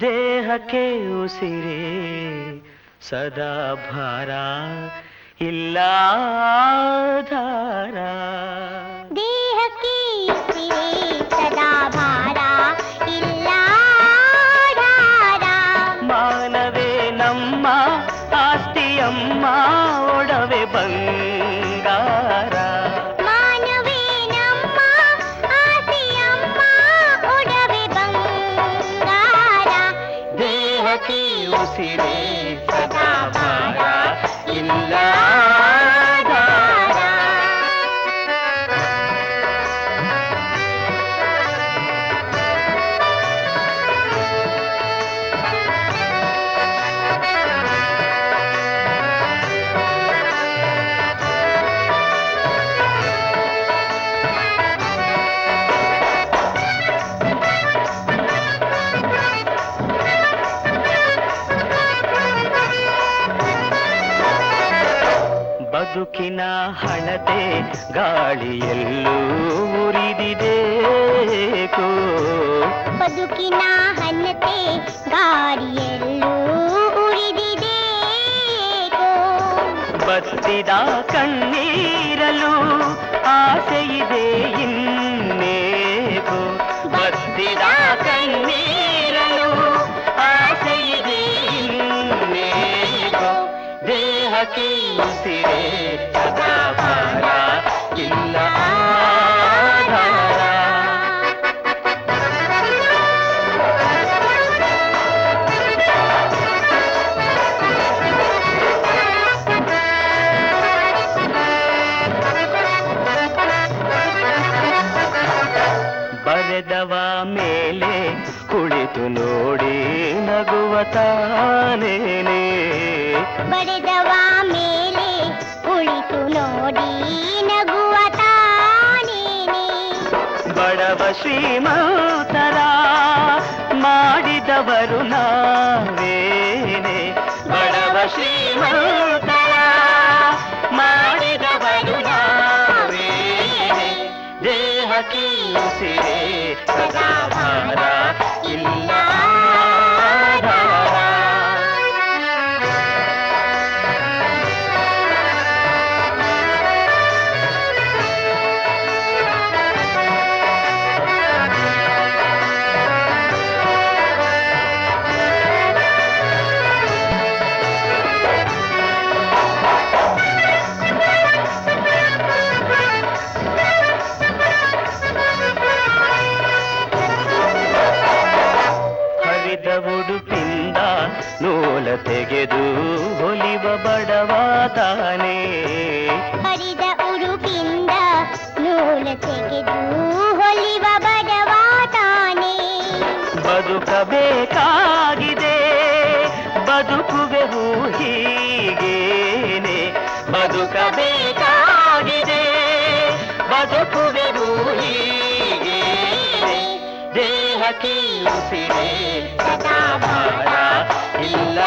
ದೇಹಕ್ಕೆ ಉಸಿರೇ ಸದಾ ಭಾರ ಇಲ್ಲ ಧಾರ ದೇಹಕ್ಕೆ ಉಸಿರೇ ಬದುಕಿನ ಹಣತೆ ಗಾಳಿಯಲ್ಲೂ ಉರಿದಿದೇಕೋ ಬದುಕಿನ ಹನ್ನತೆ ಗಾಡಿಯಲ್ಲೂ ಉರಿದಿದೇಕೋ ಬತ್ತಿದ ಕಣ್ಣೀರಲು ಆಸೆಯಿದೆ ಇನ್ನೇಕೋ ಬತ್ತಿದ ದೇಹಕ್ಕೆ ಉಸಿರೇ ಸದಾ ಭಾರ ಇಲ್ಲ ಆಧಾರ. ಬರೆದವ ಮೇಲೆ ಕುಳಿತು ನೋಡಿ ನಗುವ ತಾನೇನೆ ಬರೆದವ ಮೇಲೆ ಕುಳಿತು ನೋಡಿ ನಗುವ ತಾನೇನೆ. ಬಡವ ಶ್ರೀಮಂತರ, ಮಾಡಿದವರು ನಾವೇನೆ. ಬಡವ ಶ್ರೀಮಂತರ, ಮಾಡಿದವರು ನಾವೇನೆ. ದೇಹಕ್ಕೆ ಉಸಿರೇ ಸದಾ ಭಾರ ಇಲ್ಲ. ನೂಲ ತೆಗೆದು ಹೊಲಿವ ಬಡವ ತಾನೇ. ಹರಿದ ಉಡುಪಿಂದ ನೂಲ ತೆಗೆದು ಹೊಲಿವ ಬಡವಾದಾನೆ ಬದುಕಬೇಕಾಗಿದೆ ಬದುಕುವೆವು ಹೀಗೇನೆ. ಬದುಕಬೇಕಾಗಿದೆ ಬದುಕುವೆವು ಹೀಗೇನೆ. ದೇಹಕ್ಕೆ ಉಸಿರೇ ಸದಾ ಇಲ್ಲ